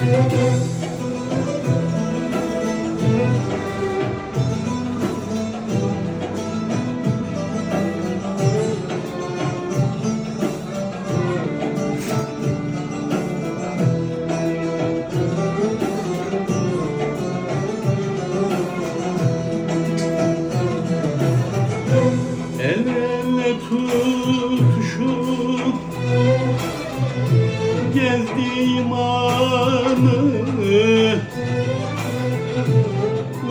El ele tutuşup gezdiğim anı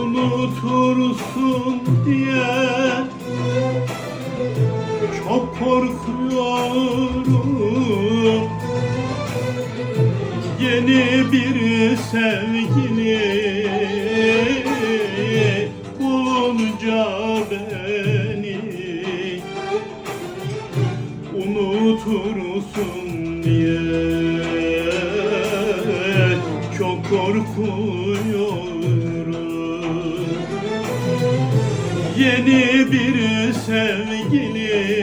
unutursun diye çok korkuyorum. Yeni bir sevgili bulunca beni unutursun diye çok korkuyorum. Yeni bir sevgili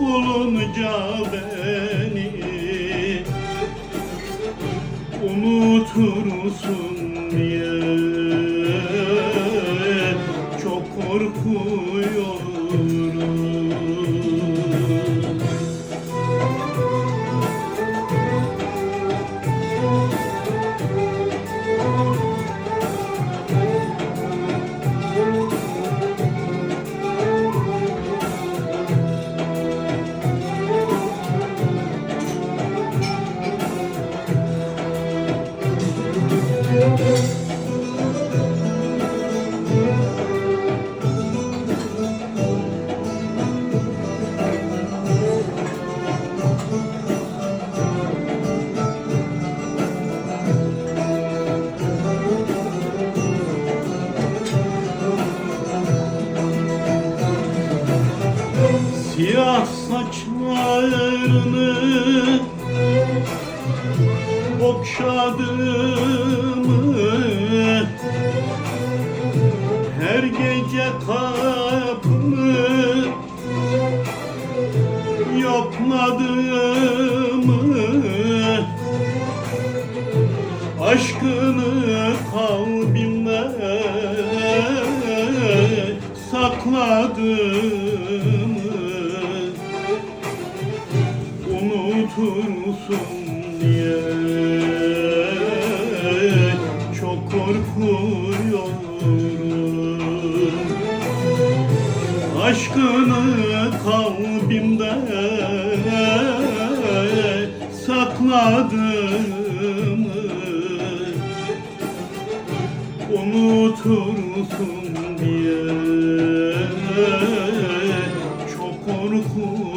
bulunca beni unutursun Siyah saçlarını okşadığımı Her gece kapını yokladığımı Aşkını kalbimde sakladığımı korkusun diye. Çok korkuyorum. Aşkını kalbimde sakladım unutursun diye. Çok korkuyorum.